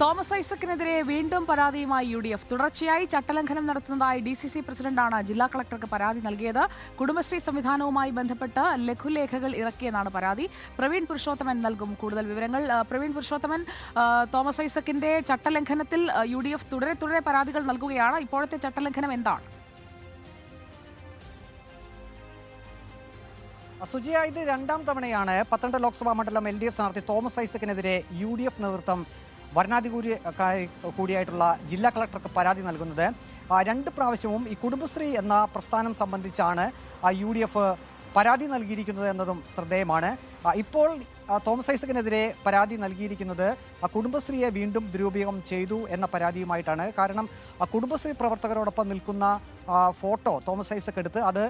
Thomas ഐസക്കിനെതിരെ വീണ്ടും പരാതിയുമായി U D F തുടർച്ചയായി ചട്ടലംഘനം നടത്തുന്നതായി ഡി സി സി പ്രസിഡന്റാണ് ജില്ലാ കളക്ടർക്ക് പരാതി നൽകിയത്. കുടുംബശ്രീ സംവിധാനവുമായി ബന്ധപ്പെട്ട് ലഘുലേഖകൾ ഇറക്കിയെന്നാണ് പരാതി. പ്രവീൺ പുരുഷോത്തമൻ നൽകും കൂടുതൽ വിവരങ്ങൾ. പ്രവീൺ പുരുഷോത്തമൻ തോമസ് ഐസക്കിന്റെ ചട്ടലംഘനത്തിൽ യു ഡി എഫ് തുടരെ തുടരെ പരാതികൾ നൽകുകയാണ്. ഇപ്പോഴത്തെ ചട്ടലംഘനം എന്താണ്? സുജിയ ഇത് രണ്ടാം തവണയാണ് പത്തനംതിട്ട ലോക്സഭാ മണ്ഡലം എൽ ഡി എഫ് സ്ഥാനാർത്ഥി തോമസ് ഐസക്കിനെതിരെ യു ഡി എഫ് നേതൃത്വം വരണാധികൂരി കൂടിയായിട്ടുള്ള ജില്ലാ കളക്ടർക്ക് പരാതി നൽകുന്നത്. രണ്ട് പ്രാവശ്യവും ഈ കുടുംബശ്രീ എന്ന പ്രസ്ഥാനം സംബന്ധിച്ചാണ് യു ഡി എഫ് പരാതി നൽകിയിരിക്കുന്നത് എന്നതും ശ്രദ്ധേയമാണ്. ഇപ്പോൾ തോമസ് ഐസക്കിനെതിരെ പരാതി നൽകിയിരിക്കുന്നത് കുടുംബശ്രീയെ വീണ്ടും ദുരുപയോഗം ചെയ്തു എന്ന പരാതിയുമായിട്ടാണ്. കാരണം കുടുംബശ്രീ പ്രവർത്തകരോടൊപ്പം നിൽക്കുന്ന ഫോട്ടോ തോമസ് ഐസക് എടുത്ത് അത്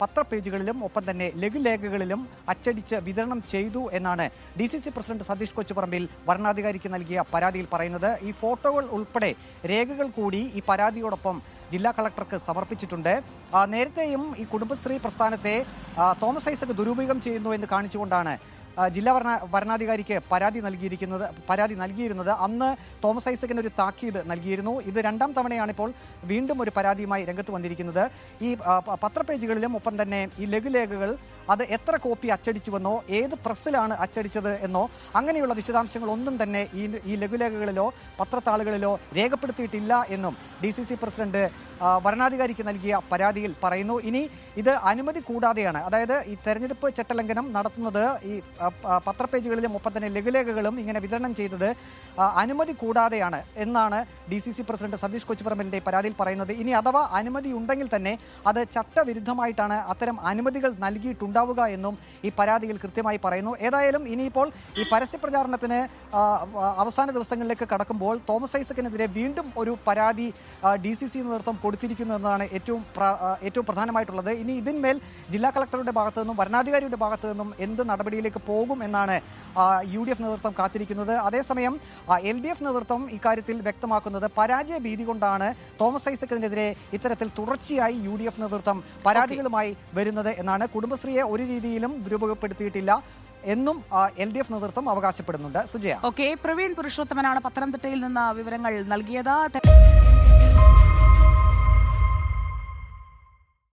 പത്രപേജുകളിലും ഒപ്പം തന്നെ ലഘുലേഖകളിലും അച്ചടിച്ച് വിതരണം ചെയ്തു എന്നാണ് D C C president Satheesh Kochuparambil വരണാധികാരിക്ക് നൽകിയ പരാതിയിൽ പറയുന്നത്. ഈ ഫോട്ടോകൾ ഉൾപ്പെടെ രേഖകൾ കൂടി ഈ പരാതിയോടൊപ്പം ജില്ലാ കളക്ടർക്ക് സമർപ്പിച്ചിട്ടുണ്ട്. നേരത്തെയും ഈ കുടുംബശ്രീ പ്രസ്ഥാനത്തെ തോമസ് ഐസക് ദുരുപയോഗം ചെയ്യുന്നു എന്ന് കാണിച്ചുകൊണ്ടാണ് ജില്ലാ ഭരണ ഭരണാധികാരിക്ക് പരാതി നൽകിയിരിക്കുന്നത് പരാതി നൽകിയിരുന്നത് അന്ന് തോമസ് ഐസക്കിന് ഒരു താക്കീത് നൽകിയിരുന്നു. ഇത് രണ്ടാം തവണയാണ് ഇപ്പോൾ വീണ്ടും ഒരു പരാതിയുമായി രംഗത്ത് വന്നിരിക്കുന്നത്. ഈ പത്രപേജുകളിലും ഒപ്പം തന്നെ ഈ ലഘുലേഖകൾ അത് എത്ര കോപ്പി അച്ചടിച്ചുവെന്നോ ഏത് പ്രസ്സിലാണ് അച്ചടിച്ചത് എന്നോ അങ്ങനെയുള്ള വിശദാംശങ്ങളൊന്നും തന്നെ ഈ ഈ ലഘുലേഖകളിലോ പത്രത്താളുകളിലോ രേഖപ്പെടുത്തിയിട്ടില്ല എന്നും ഡി പ്രസിഡന്റ് വരണാധികാരിക്ക് നൽകിയ പരാതിയിൽ പറയുന്നു. ഇനി ഇത് അനുമതി കൂടാതെയാണ്. അതായത് ഈ തെരഞ്ഞെടുപ്പ് ചട്ടലംഘനം നടത്തുന്നത് ഈ പത്രപേജുകളിലെ മുപ്പത്തന്നെ ലഘുലേഖകളും ഇങ്ങനെ വിതരണം ചെയ്തത് അനുമതി കൂടാതെയാണ് എന്നാണ് D C C president Satheesh കൊച്ചുപറമ്പലിന്റെ പരാതിയിൽ പറയുന്നത്. ഇനി അഥവാ അനുമതി ഉണ്ടെങ്കിൽ തന്നെ അത് ചട്ടവിരുദ്ധമായിട്ടാണ് അത്തരം അനുമതികൾ നൽകിയിട്ടുണ്ടാവുക എന്നും ഈ പരാതിയിൽ കൃത്യമായി പറയുന്നു. ഏതായാലും ഇനിയിപ്പോൾ ഈ പരസ്യ പ്രചാരണത്തിന് ആ, ആ, അവസാന ദിവസങ്ങളിലേക്ക് കടക്കുമ്പോൾ തോമസ് ഐസക്കിനെതിരെ വീണ്ടും ഒരു പരാതി ഡി സി സി നേതൃത്വം കൊടുത്തിരിക്കുന്നു എന്നതാണ് ഏറ്റവും ഏറ്റവും പ്രധാനമായിട്ടുള്ളത്. ഇനി ഇതിന്മേൽ ജില്ലാ കളക്ടറുടെ ഭാഗത്തു നിന്നും വരണാധികാരിയുടെ ഭാഗത്തു നിന്നും എന്ത് നടപടിയിലേക്ക് പോകും എന്നാണ് യു ഡി എഫ് നേതൃത്വം കാത്തിരിക്കുന്നത്. അതേസമയം എൽ ഡി എഫ് നേതൃത്വം ഇക്കാര്യത്തിൽ വ്യക്തമാക്കുന്നത് പരാജയ ഭീതി കൊണ്ടാണ് തോമസ് ഐസക്കിനെതിരെ ഇത്തരത്തിൽ തുടർച്ചയായി യു ഡി എഫ് നേതൃത്വം പരാതികളുമായി വരുന്നത് എന്നാണ്. കുടുംബശ്രീയെ ഒരു രീതിയിലും ദുരുപയോഗപ്പെടുത്തിയിട്ടില്ല എന്നും എൽ ഡി എഫ് നേതൃത്വം അവകാശപ്പെടുന്നുണ്ട്. സുജയ. ഓക്കെ പ്രവീൺ പുരുഷോത്തമനാണ് പത്തനംതിട്ടയിൽ നിന്ന് വിവരങ്ങൾ നൽകിയത്.